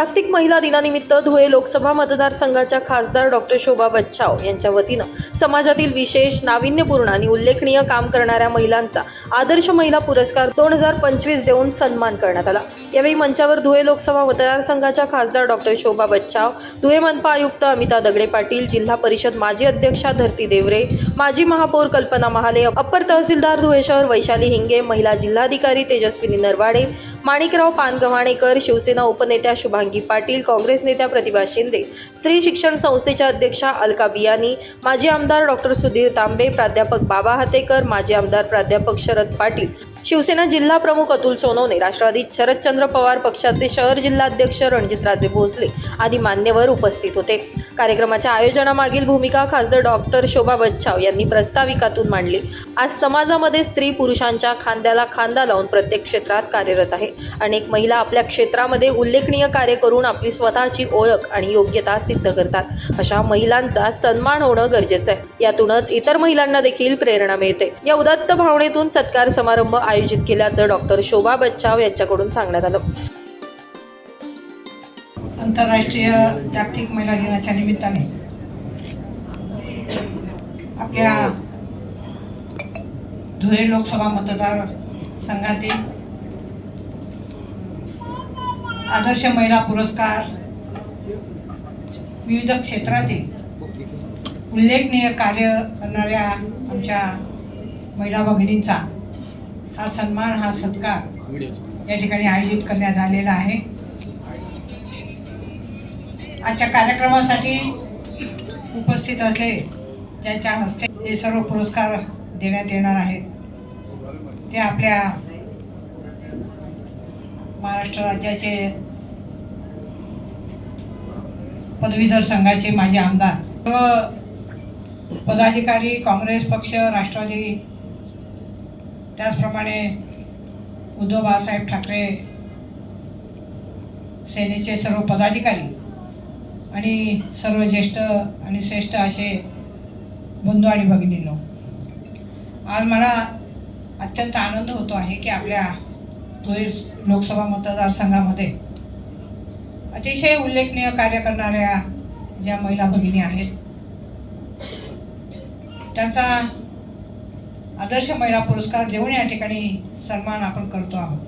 जागतिक महिला दिनानिमित्त धुळे लोकसभा मतदारसंघाच्या खासदार डॉक्टर शोभा बच्छाव यांच्या वतीनं समाजातील विशेष नाविन्यपूर्ण आणि उल्लेखनीय काम करणाऱ्या महिलांचा आदर्श महिला पुरस्कार दोन हजार पंचवीस देऊन सन्मान करण्यात आला. यावेळी मंचावर धुळे लोकसभा मतदारसंघाच्या खासदार डॉक्टर शोभा बच्छाव धुळे मनपा आयुक्त अमिता दगडे पाटील जिल्हा परिषद माजी अध्यक्षा धरती देवरे माजी महापौर कल्पना महाले अप्पर तहसीलदार धुळे शहर वैशाली हिंगे महिला जिल्हाधिकारी तेजस्विनी नरवाडे माणिकराव पानगव्हाणेकर शिवसेना उपनेत्या शुभांगी पाटील काँग्रेस नेत्या प्रतिभा शिंदे स्त्री शिक्षण संस्थेच्या अध्यक्षा अलका बियानी माजी आमदार डॉक्टर सुधीर तांबे प्राध्यापक बाबा हातेकर माजी आमदार प्राध्यापक शरद पाटील शिवसेना जिल्हा प्रमुख अतुल सोनवणे राष्ट्रवादी शरदचंद्र पवार पक्षाचे शहर जिल्हाध्यक्ष रणजितराजे भोसले आदी मान्यवर उपस्थित होते. कार्यक्रमाच्या आयोजनामागील भूमिका खासदार डॉक्टर शोभा बच्छाव यांनी प्रस्ताविकातून मांडली. आज समाजामध्ये स्त्री पुरुषांच्या खांद्याला खांदा लावून प्रत्येक क्षेत्रात कार्यरत आहे. अनेक महिला आपल्या क्षेत्रामध्ये उल्लेखनीय कार्य करून आपली स्वतःची ओळख आणि योग्यता सिद्ध करतात. अशा महिलांचा सन्मान होणं गरजेचं आहे. यातूनच इतर महिलांना देखील प्रेरणा मिळते. या उदात्त भावनेतून सत्कार समारंभ आयोजित केल्याचं डॉक्टर शोभा बच्चाव यांच्याकडून सांगण्यात आलं. आंतरराष्ट्रीय जागतिक महिला दिनाच्या निमित्ताने आपल्या धुळे लोकसभा मतदार संघातील आदर्श महिला पुरस्कार विविध क्षेत्रातील उल्लेखनीय कार्य करणाऱ्या आमच्या महिला भगिनींचा हा सन्मान हा सत्कार या ठिकाणी आयोजित करण्यात आलेला आहे. आजच्या कार्यक्रमासाठी उपस्थित असले ज्यांच्या हस्ते हे सर्व पुरस्कार देण्यात येणार आहेत ते आपल्या महाराष्ट्र राज्याचे पदवीधर संघाचे माजी आमदार सर्व पदाधिकारी काँग्रेस पक्ष राष्ट्रवादी त्याचप्रमाणे उद्धव बाळासाहेब ठाकरे सेनेचे सर्व पदाधिकारी आणि सर्व ज्येष्ठ आणि श्रेष्ठ असे बंधू आणि भगिनींनो आज मला अत्यंत आनंद होतो आहे की आपल्या धुळे लोकसभा मतदारसंघामध्ये अतिशय उल्लेखनीय कार्य करणाऱ्या ज्या महिला भगिनी आहेत त्यांचा आदर्श महिला पुरस्कार देऊन या ठिकाणी सन्मान आपण करतो आहोत.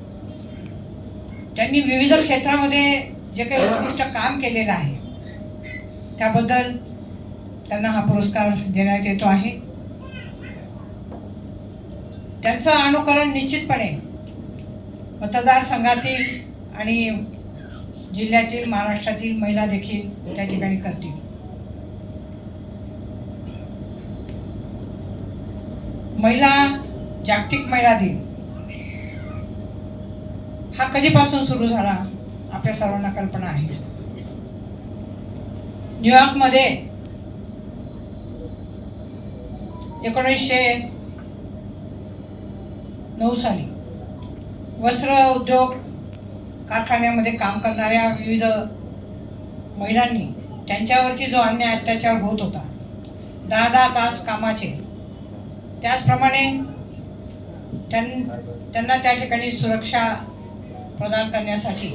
त्यांनी विविध क्षेत्रामध्ये जे काही उत्कृष्ट काम केलेलं आहे त्याबद्दल त्यांना हा पुरस्कार देण्यात येतो आहे. त्यांचं अनुकरण निश्चितपणे मतदारसंघातील आणि जिल्ह्यातील महाराष्ट्रातील महिला देखील त्या ठिकाणी करतील. महिला जागतिक महिला दिन. हा कधीपासून सुरू झाला? आपल्या सर्वांना कल्पना आहे. न्यूयॉर्कमध्ये एकोणीसशे नऊ साली वस्त्र उद्योग कारखान्यामध्ये काम करणाऱ्या विविध महिलांनी त्यांच्यावरती जो अन्याय अत्याचार होत होता दहा दहा तास कामाचे त्याचप्रमाणे त्यां त्यांना त्या ठिकाणी सुरक्षा प्रदान करण्यासाठी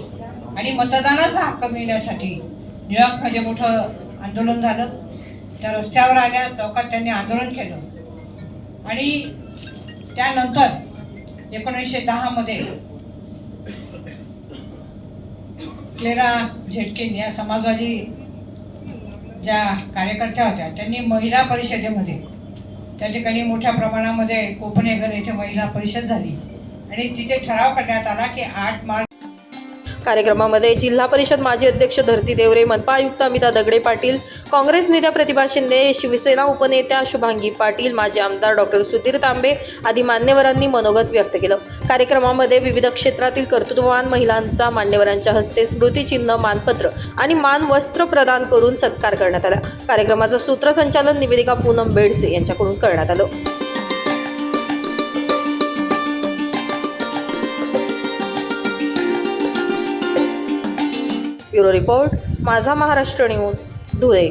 आणि मतदानाचा हक्क मिळण्यासाठी न्यूयॉर्कमध्ये मोठं आंदोलन झालं. त्या रस्त्यावर आल्या चौकात त्यांनी आंदोलन केलं. आणि त्यानंतर एकोणीसशे दहामध्ये क्लेरा झेटकिन या समाजवादी ज्या कार्यकर्त्या होत्या त्यांनी महिला परिषदेमध्ये त्या ठिकाणी मोठ्या प्रमाणामध्ये कोपनेगर येथे महिला परिषद झाली. आणि तिथे ठराव करण्यात आला की आठ मार्च कार्यक्रमामध्ये जिल्हा परिषद माजी अध्यक्ष धरती देवरे मनपा आयुक्त अमिता दगडे पाटील काँग्रेस नेत्या प्रतिभा शिंदे शिवसेना उपनेत्या शुभांगी पाटील माजी आमदार डॉक्टर सुधीर तांबे आदी मान्यवरांनी मनोगत व्यक्त केलं. कार्यक्रमामध्ये विविध क्षेत्रातील कर्तृत्ववान महिलांचा मान्यवरांच्या हस्ते स्मृतिचिन्ह मानपत्र आणि मान वस्त्र प्रदान करून सत्कार करण्यात आला. कार्यक्रमाचं सूत्रसंचालन निवेदिका पूनम बेडसे यांच्याकडून करण्यात आलं. ब्युरो रिपोर्ट माझा महाराष्ट्र न्यूज. धुळे